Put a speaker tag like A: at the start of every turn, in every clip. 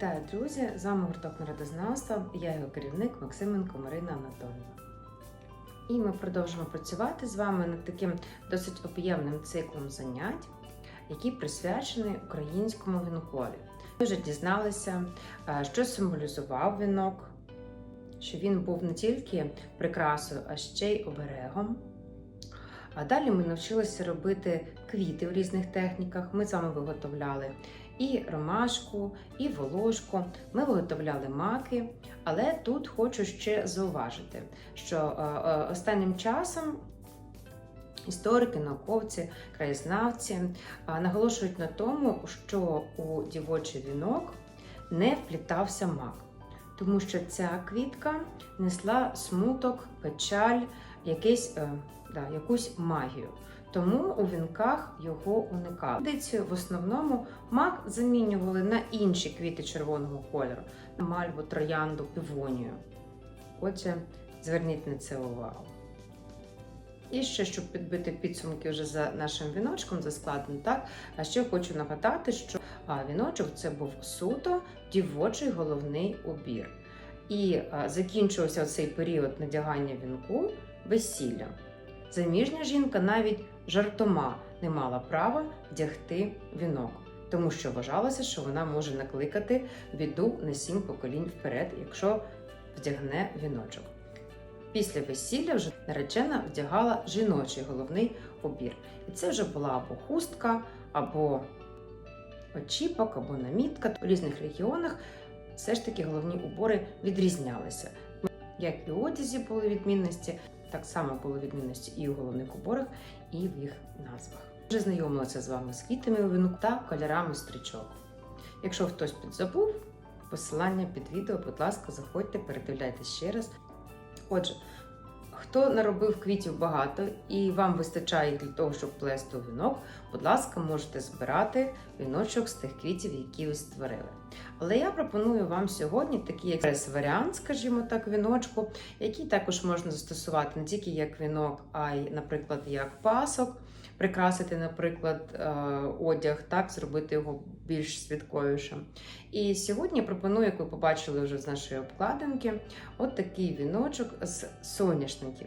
A: Вітаю, друзі! З вами гурток народознавства, я його керівник Максименко Марина Анатоліївна. І ми продовжимо працювати з вами над таким досить об'ємним циклом занять, який присвячений українському вінкові. Ми вже дізналися, е, що символізував вінок, що він був не тільки прикрасою, а ще й оберегом. А далі ми навчилися робити квіти в різних техніках. Ми з вами виготовляли і ромашку, і волошку. Ми виготовляли маки, але тут хочу ще зауважити, що е, е, останнім часом історики, науковці, краєзнавці е, наголошують на тому, що у дівочий вінок не вплітався мак, тому що ця квітка несла смуток, печаль, якийсь, е, да, якусь магію. Тому у вінках його уникали. Традицію в основному мак замінювали на інші квіти червоного кольору: мальву, троянду, півонію. Отже, зверніть на це увагу. І ще, щоб підбити підсумки вже за нашим віночком, за складом, так, а ще хочу нагадати, що віночок це був суто дівочий головний убір. І закінчувався цей період надягання вінку весіллям. Заміжня жінка навіть жартома не мала права вдягти вінок, тому що вважалося, що вона може накликати біду на сім поколінь вперед, якщо вдягне віночок. Після весілля вже наречена вдягала жіночий головний убір. І це вже була або хустка, або очіпок, або намітка. У різних регіонах все ж таки головні убори відрізнялися. Як і одязі були відмінності, так само були відмінності і у головних уборах, і в їх назвах. Вже знайомилася з вами з квітами у вінок та кольорами стрічок. Якщо хтось підзабув, посилання під відео, будь ласка, заходьте, передивляйте ще раз. Отже, хто наробив квітів багато і вам вистачає для того, щоб плести вінок, будь ласка, можете збирати віночок з тих квітів, які ви створили. Але я пропоную вам сьогодні такий експрес-варіант, скажімо так, віночку, який також можна застосувати не тільки як вінок, а й, наприклад, як пасок, прикрасити, наприклад, е, одяг, так, зробити його більш святковішим. І сьогодні пропоную, як ви побачили вже з нашої обкладинки, от такий віночок з соняшників.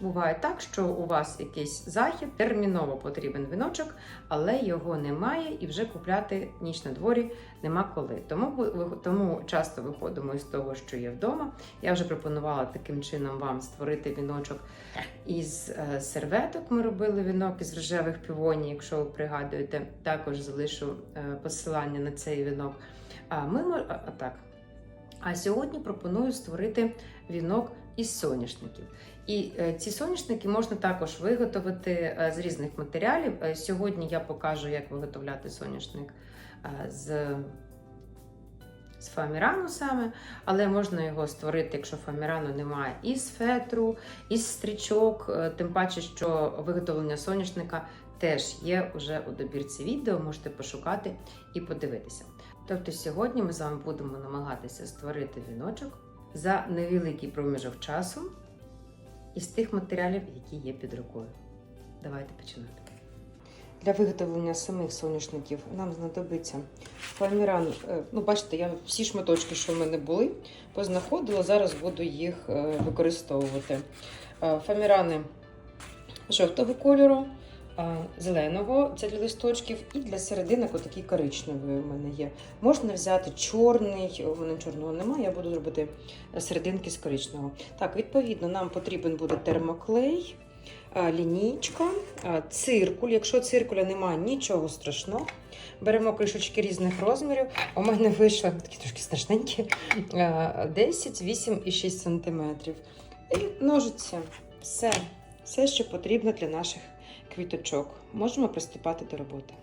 A: Буває так, що у вас якийсь захід, терміново потрібен віночок, але його немає і вже купляти ніч на дворі нема коли. Тому, тому часто виходимо із того, що є вдома. Я вже пропонувала таким чином вам створити віночок із е, серветок. Ми робили вінок із рожевих півоній, якщо ви пригадуєте, також залишу е, посилання на цей вінок. А ми а, так. А сьогодні пропоную створити вінок із соняшників. І е, ці соняшники можна також виготовити е, з різних матеріалів. Е, Сьогодні я покажу, як виготовляти соняшник з, з фоамірану саме, але можна його створити, якщо фоамірану немає, із фетру, із стрічок, тим паче, що виготовлення соняшника теж є уже у добірці відео, можете пошукати і подивитися. Тобто сьогодні ми з вами будемо намагатися створити віночок за невеликий проміжок часу із тих матеріалів, які є під рукою. Давайте починати. Для виготовлення самих соняшників нам знадобиться фоаміран. Е, Ну, бачите, я всі шматочки, що в мене були, познаходила. Зараз буду їх е, використовувати. Е, Фоамірани жовтого кольору, е, зеленого це для листочків, і для серединок отакий коричневий у мене є. Можна взяти чорний, у мене чорного немає, я буду робити серединки з коричневого. Так, відповідно, нам потрібен буде термоклей, лінійка, циркуль. Якщо циркуля немає, нічого страшного. Беремо кришечки різних розмірів. У мене вийшло такі трошки страшненькі, е, 10, 8 і 6 см. І ножиці. Все, все, що потрібно для наших квіточок. Можемо приступати до роботи.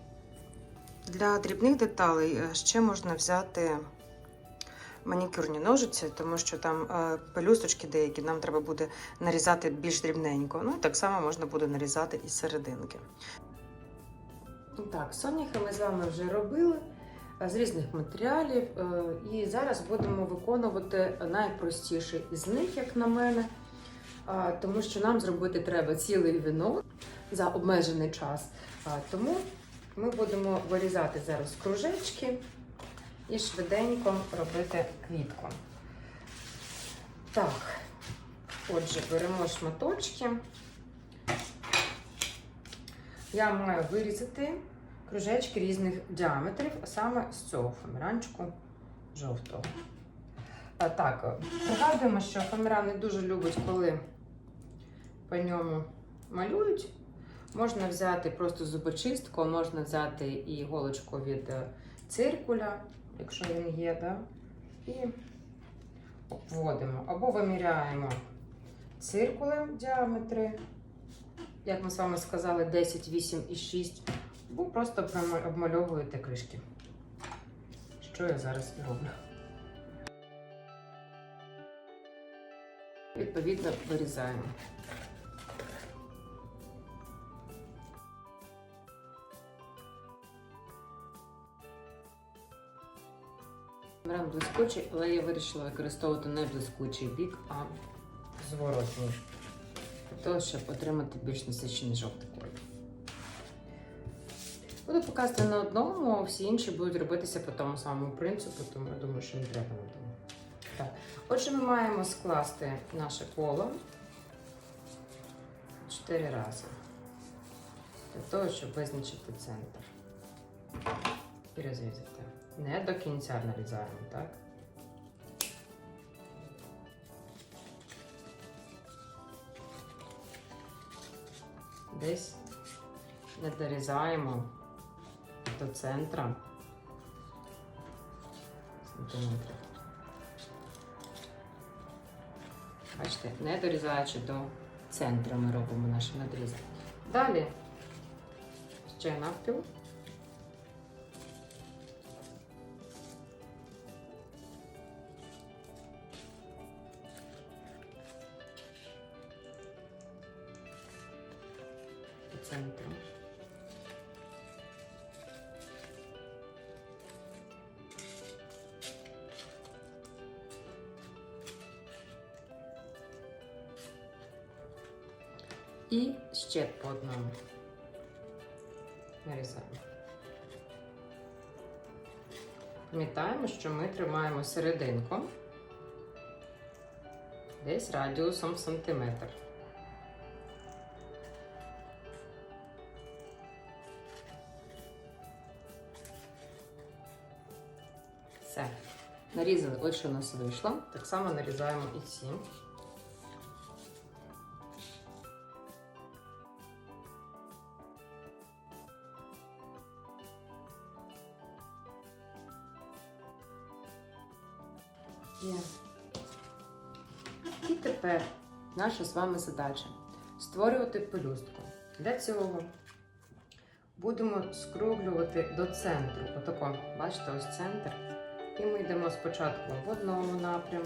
A: Для дрібних деталей е, ще можна взяти манікюрні ножиці, тому що там е, пелюсточки деякі нам треба буде нарізати більш дрібненько. Ну і так само можна буде нарізати і серединки. Так, соняхи ми з вами вже робили е, з різних матеріалів. І зараз будемо виконувати найпростіший із них, як на мене. Тому що нам зробити треба цілий вінок за обмежений час. Тому Ми будемо вирізати зараз кружечки і швиденько робити квітку. Так, отже, беремо шматочки. Я маю вирізати кружечки різних діаметрів, а саме з цього фоміранчику жовтого. А, так, пригадуємо, що фоміран не дуже любить, коли по ньому малюють. Можна взяти просто зубочистку, можна взяти і іголочку від е, циркуля, якщо він є, да? і обводимо. Або виміряємо циркулем діаметри, як ми з вами сказали, 10, 8 і 6, або просто обмальовуєте кришки. Що я зараз і роблю. Відповідно, вирізаємо. Брам блискучий, але я вирішила використовувати не блискучий бік, а зворотній. Для того, щоб отримати більш насичений жовтий колір. Буду показувати на одному, а всі інші будуть робитися по тому самому принципу, тому я думаю, що не треба на тому. Так. Отже, ми маємо скласти наше коло чотири рази. Для того, щоб визначити центр. І розрізати. Не до кінця нарізаємо, так? Десь не дорізаємо до центра сантиметрів. Бачите, не дорізаючи до центру ми робимо наші надрізи. Далі ще навпіл. По. І ще по одному. Нарізаємо. Пам'ятаємо, що ми тримаємо серединку десь радіусом сантиметр. Нарізали, ось що у нас вийшло. Так само нарізаємо і ці. Є. І тепер наша з вами задача створювати пелюстку. Для цього будемо скруглювати до центру. Отако, бачите, ось центр. І ми йдемо спочатку в одному напряму.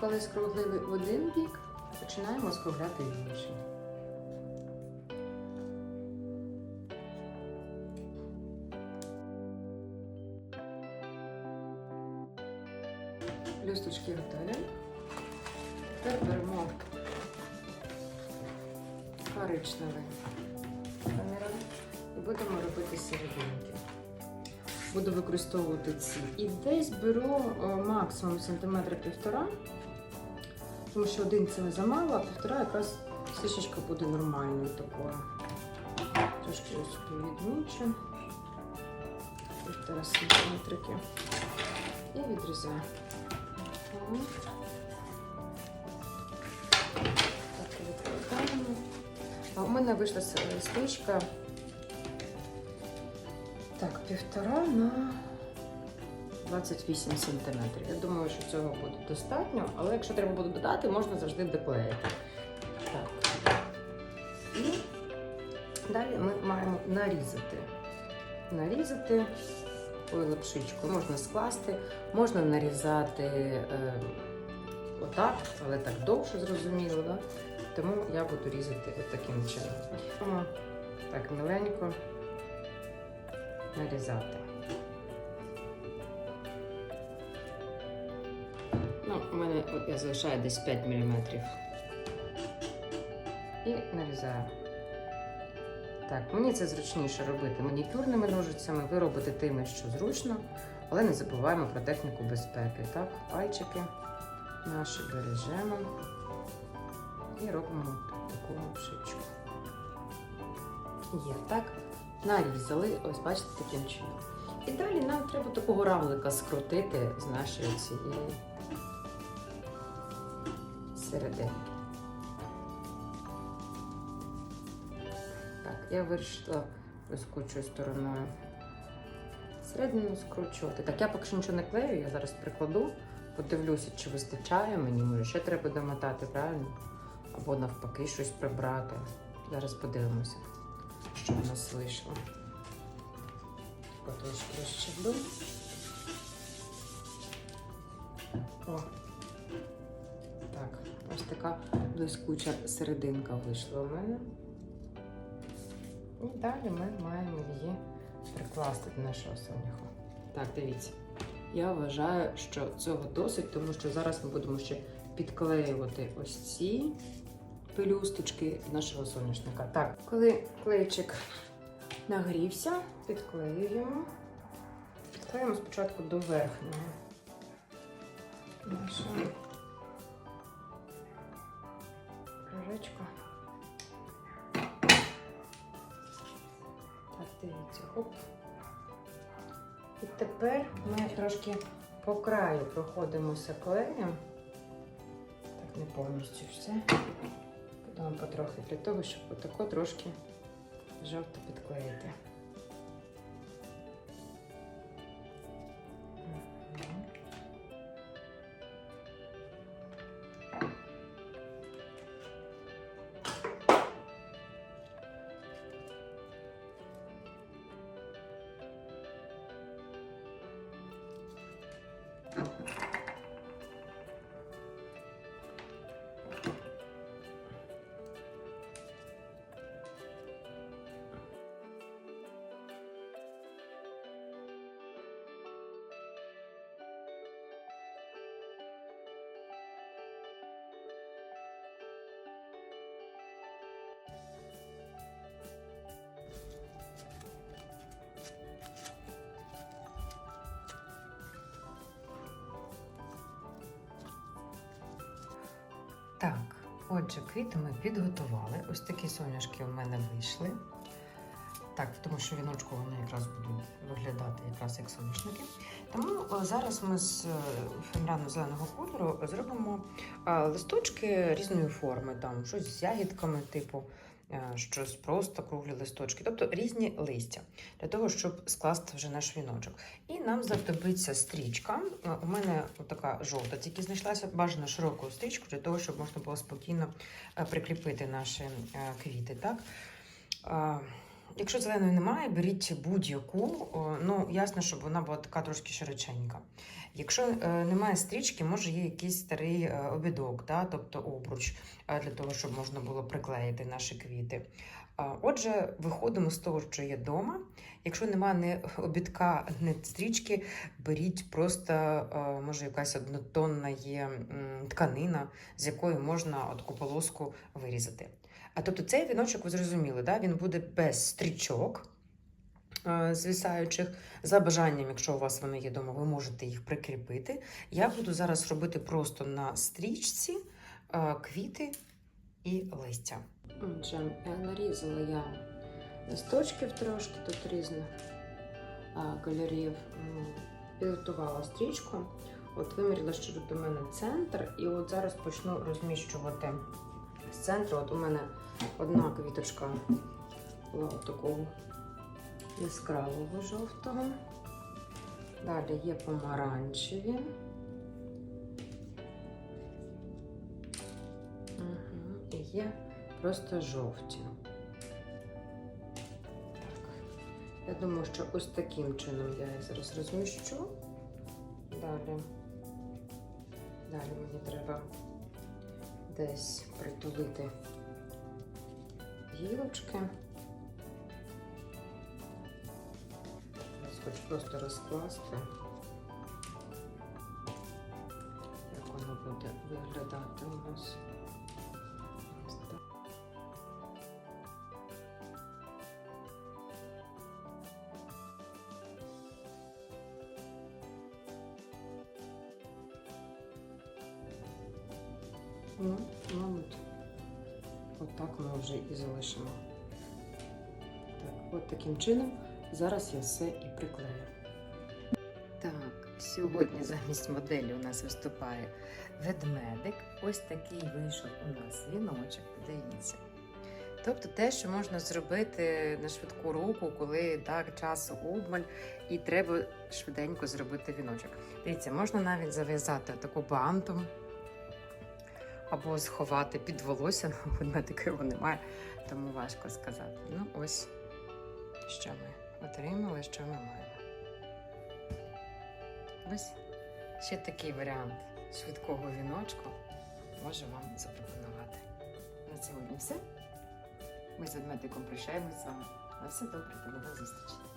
A: Коли скруглили в один бік, починаємо скругляти в інший. Люсточки готові. Тепер беремо коричневий камерон і будемо робити серединки. Буду використовувати ці. І десь беру максимум сантиметра півтора, тому що один це замало, а півтора якраз сішечка буде нормальною такою. Трошки собі відмічу. Півтора сантиметрики. І відрізаю. Мене вийшла стрічка. Так, півтора на 28 сантиметрів. Я думаю, що цього буде достатньо, але якщо треба буде додати, можна завжди доклеїти. Так. І далі ми маємо нарізати. Нарізати ой, лапшичку. Можна скласти, можна нарізати е, отак, але так довше, зрозуміло. Да? Тому я буду різати таким чином. Так, миленько нарізати. У от я залишаю десь 5 мм. І нарізаю. Так, мені це зручніше робити манікюрними ножицями. Ви робите тими, що зручно, але не забуваємо про техніку безпеки. Так, пальчики наші бережемо і робимо таку шичку. Є так. Нарізали, ось бачите, таким чином. І далі нам треба такого равлика скрутити з нашої цієї серединки. Так, я вирішила блискучою стороною середину скручувати. Так, я поки що нічого не клею, я зараз прикладу, подивлюся, чи вистачає мені, може ще треба домотати, правильно? Або навпаки щось прибрати. Зараз подивимося, що в нас вийшло. Потрошки розчеплю. О. Так, ось така блискуча серединка вийшла у мене. І далі ми маємо її прикласти до нашого соняху. Так, дивіться. Я вважаю, що цього досить, тому що зараз ми будемо ще підклеювати ось ці пелюсточки нашого соняшника. Так, коли клейчик нагрівся, підклеюємо. Підклеїмо спочатку до верхнього нашого. Так, дивіться, хоп. І тепер ми трошки по краю проходимося клеєм. Так, не повністю все. Потім потрохи для того, щоб отако трошки жовто підклеїти. Отже, квіти ми підготували. Ось такі соняшки у мене вийшли. Так, тому що віночку вони якраз будуть виглядати якраз як соняшники. Тому е, зараз ми з фембрану зеленого кольору зробимо е, листочки різної форми, там щось з ягідками, типу, е, щось просто круглі листочки, тобто різні листя, для того, щоб скласти вже наш віночок. І нам знадобиться стрічка. Е, У мене така жовта, тільки знайшлася бажано широку стрічку для того, щоб можна було спокійно е, прикріпити наші е, квіти. Так? Якщо зеленої немає, беріть будь-яку. Ну, ясно, щоб вона була така трошки широченька. Якщо е, немає стрічки, може є якийсь старий е, обідок, да? тобто обруч, е, для того, щоб можна було приклеїти наші квіти. Отже, виходимо з того, що є вдома. Якщо немає ні обідка, ні стрічки, беріть просто, може, якась однотонна є тканина, з якої можна таку полоску вирізати. А тобто цей віночок, ви зрозуміли, да? він буде без стрічок е, звисаючих. За бажанням, якщо у вас вони є вдома, ви можете їх прикріпити. Я буду зараз робити просто на стрічці е, квіти і листя. Отже, е, нарізала я листочків трошки тут різних кольорів. Підготувала стрічку. От виміряла, що тут у мене центр, і от зараз почну розміщувати з центру. От у мене одна квіточка була такого яскравого жовтого. Далі є помаранчеві. Угу. І є просто жовті. Так. Я думаю, що ось таким чином я їх зараз розміщу. Далі. Далі мені треба десь притулити гілочки. Ось хочу просто розкласти, як воно буде виглядати у нас. Ну, мабуть отак ми вже і залишимо. Так, от таким чином зараз я все і приклею. Так, сьогодні замість моделі у нас виступає ведмедик. Ось такий вийшов у нас віночок, подивіться. Тобто те, що можна зробити на швидку руку, коли так часу обмаль, і треба швиденько зробити віночок. Дивіться, можна навіть зав'язати таку бантом або сховати під волосся, ведмедика його немає, тому важко сказати. Ну, ось що ми отримали, що ми маємо. Ось ще такий варіант швидкого віночку можу вам запропонувати. На сьогодні все. Ми з ведмедиком прощаємось з вами. На все добре, до нових зустрічей.